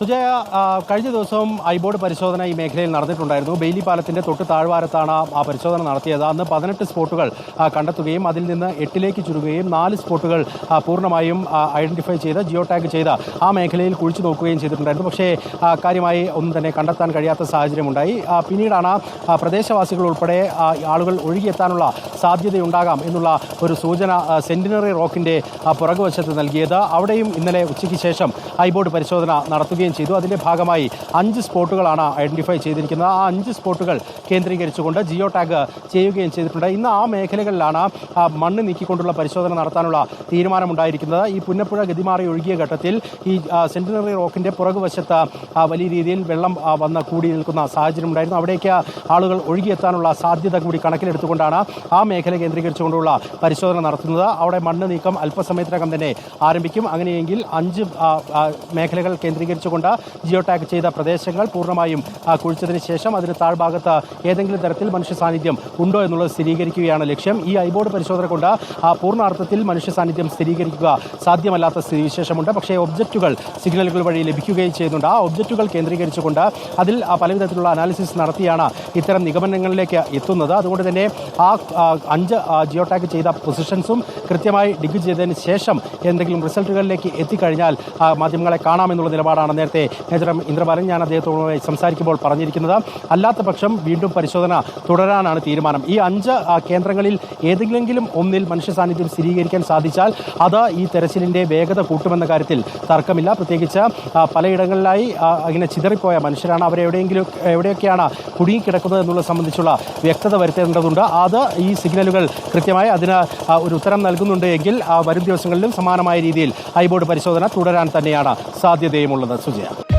സുജയ കഴിഞ്ഞ ദിവസം ഐബോർഡ് പരിശോധന ഈ മേഖലയിൽ നടന്നിട്ടുണ്ടായിരുന്നു. ബെയിലി പാലത്തിന്റെ തൊട്ട് താഴ്വാരത്താണ് ആ പരിശോധന നടത്തിയത്. അന്ന് പതിനെട്ട് സ്പോട്ടുകൾ കണ്ടെത്തുകയും അതിൽ നിന്ന് എട്ടിലേക്ക് ചുരുങ്ങുകയും നാല് സ്പോട്ടുകൾ പൂർണമായും ഐഡന്റിഫൈ ചെയ്ത് ജിയോ ടാഗ് ചെയ്ത് ആ മേഖലയിൽ കുഴിച്ചു നോക്കുകയും ചെയ്തിട്ടുണ്ടായിരുന്നു. പക്ഷേ കാര്യമായി ഒന്നും തന്നെ കണ്ടെത്താൻ കഴിയാത്ത സാഹചര്യമുണ്ടായി. പിന്നീടാണ് പ്രദേശവാസികൾ ഉൾപ്പെടെ ആളുകൾ ഒഴുകിയെത്താനുള്ള സാധ്യതയുണ്ടാകാം എന്നുള്ള ഒരു സൂചന സെന്റിനറി റോക്കിന്റെ പുറകുവശത്ത് നൽകിയത്. അവിടെയും ഇന്നലെ ഉച്ചയ്ക്ക് ശേഷം ഐബോർഡ് പരിശോധന നടത്തുകയും ചെയ്തു. അതിന്റെ ഭാഗമായി അഞ്ച് സ്പോട്ടുകളാണ് ഐഡന്റിഫൈ ചെയ്തിരിക്കുന്നത്. ആ അഞ്ച് സ്പോട്ടുകൾ കേന്ദ്രീകരിച്ചുകൊണ്ട് ജിയോ ടാഗ് ചെയ്യുകയും ചെയ്തിട്ടുണ്ട്. ഇന്ന് ആ മേഖലകളിലാണ് മണ്ണ് നീക്കിക്കൊണ്ടുള്ള പരിശോധന നടത്താനുള്ള തീരുമാനമുണ്ടായിരിക്കുന്നത്. ഈ പുന്നപ്പുഴ ഗതിമാറി ഒഴുകിയ ഘട്ടത്തിൽ ഈ സെന്റിനറി റോക്കിന്റെ പുറകുവശത്ത് വലിയ രീതിയിൽ വെള്ളം വന്ന് കൂടി നിൽക്കുന്ന സാഹചര്യം ഉണ്ടായിരുന്നു അവിടേക്ക് ആളുകൾ ഒഴുകിയെത്താനുള്ള സാധ്യത കൂടി കണക്കിലെടുത്തുകൊണ്ടാണ് ആ മേഖല കേന്ദ്രീകരിച്ചുകൊണ്ടുള്ള പരിശോധന നടത്തുന്നത്. അവിടെ മണ്ണ് നീക്കം അല്പസമയത്തിനകം തന്നെ ആരംഭിക്കും. അങ്ങനെയെങ്കിൽ അഞ്ച് മേഖലകൾ കേന്ദ്രീകരിച്ചുകൊണ്ട് ജിയോ ടാഗ് ചെയ്ത പ്രദേശങ്ങൾ പൂർണമായും കുഴിച്ചതിന് ശേഷം അതിന് താഴ്ഭാഗത്ത് ഏതെങ്കിലും തരത്തിൽ മനുഷ്യ സാന്നിധ്യം ഉണ്ടോ എന്നുള്ളത് സ്ഥിരീകരിക്കുകയാണ് ലക്ഷ്യം. ഈ ഐബോർഡ് പരിശോധന കൊണ്ട് ആ പൂർണ അർത്ഥത്തിൽ മനുഷ്യ സാന്നിധ്യം സ്ഥിരീകരിക്കുക സാധ്യമല്ലാത്ത സ്ഥിതിവിശേഷമുണ്ട് പക്ഷേ ഒബ്ജക്റ്റുകൾ സിഗ്നലുകൾ വഴി ലഭിക്കുകയും ചെയ്യുന്നുണ്ട്. ആ ഒബ്ജക്റ്റുകൾ കേന്ദ്രീകരിച്ചുകൊണ്ട് അതിൽ പലവിധത്തിലുള്ള അനാലിസിസ് നടത്തിയാണ് ഇത്തരം നിഗമനങ്ങളിലേക്ക് എത്തുന്നത്. അതുകൊണ്ട് തന്നെ ആ അഞ്ച് ജിയോ ടാഗ് ചെയ്ത പൊസിഷൻസും കൃത്യമായി ഡിഗ് ചെയ്തതിന് ശേഷം എന്തെങ്കിലും റിസൾട്ടുകളിലേക്ക് എത്തിക്കഴിഞ്ഞാൽ മാധ്യമങ്ങളെ കാണാമെന്നുള്ള നിലപാടാണ് നേരത്തെ മേജർ എം ഇന്ദ്രബാലൻ ഞാൻ അദ്ദേഹത്തോടുമായി സംസാരിക്കുമ്പോൾ പറഞ്ഞിരിക്കുന്നത് അല്ലാത്ത പക്ഷം വീണ്ടും പരിശോധന തുടരാനാണ് തീരുമാനം. ഈ അഞ്ച് കേന്ദ്രങ്ങളിൽ ഏതെങ്കിലും ഒന്നിൽ മനുഷ്യ സാന്നിധ്യം സ്ഥിരീകരിക്കാൻ സാധിച്ചാൽ അത് ഈ തെരച്ചിലിന്റെ വേഗത കൂട്ടുമെന്ന കാര്യത്തിൽ തർക്കമില്ല. പ്രത്യേകിച്ച് പലയിടങ്ങളിലായി ഇങ്ങനെ ചിതറിപ്പോയ മനുഷ്യരാണ് അവരെവിടെയെങ്കിലും എവിടെയൊക്കെയാണ് കുടുങ്ങിക്കിടക്കുന്നത് എന്നുള്ളത് സംബന്ധിച്ചുള്ള വ്യക്തത വരുത്തേണ്ടതുണ്ട്. അത് ഈ സിഗ്നലുകൾ കൃത്യമായി അതിന് ഒരു ഉത്തരം നൽകുന്നുണ്ട് എങ്കിൽ വരും ദിവസങ്ങളിലും സമാനമായ രീതിയിൽ ഹൈബോർഡ് പരിശോധന തുടരാൻ തന്നെയാണ് സാധ്യതയുമുള്ളത്. സുജയ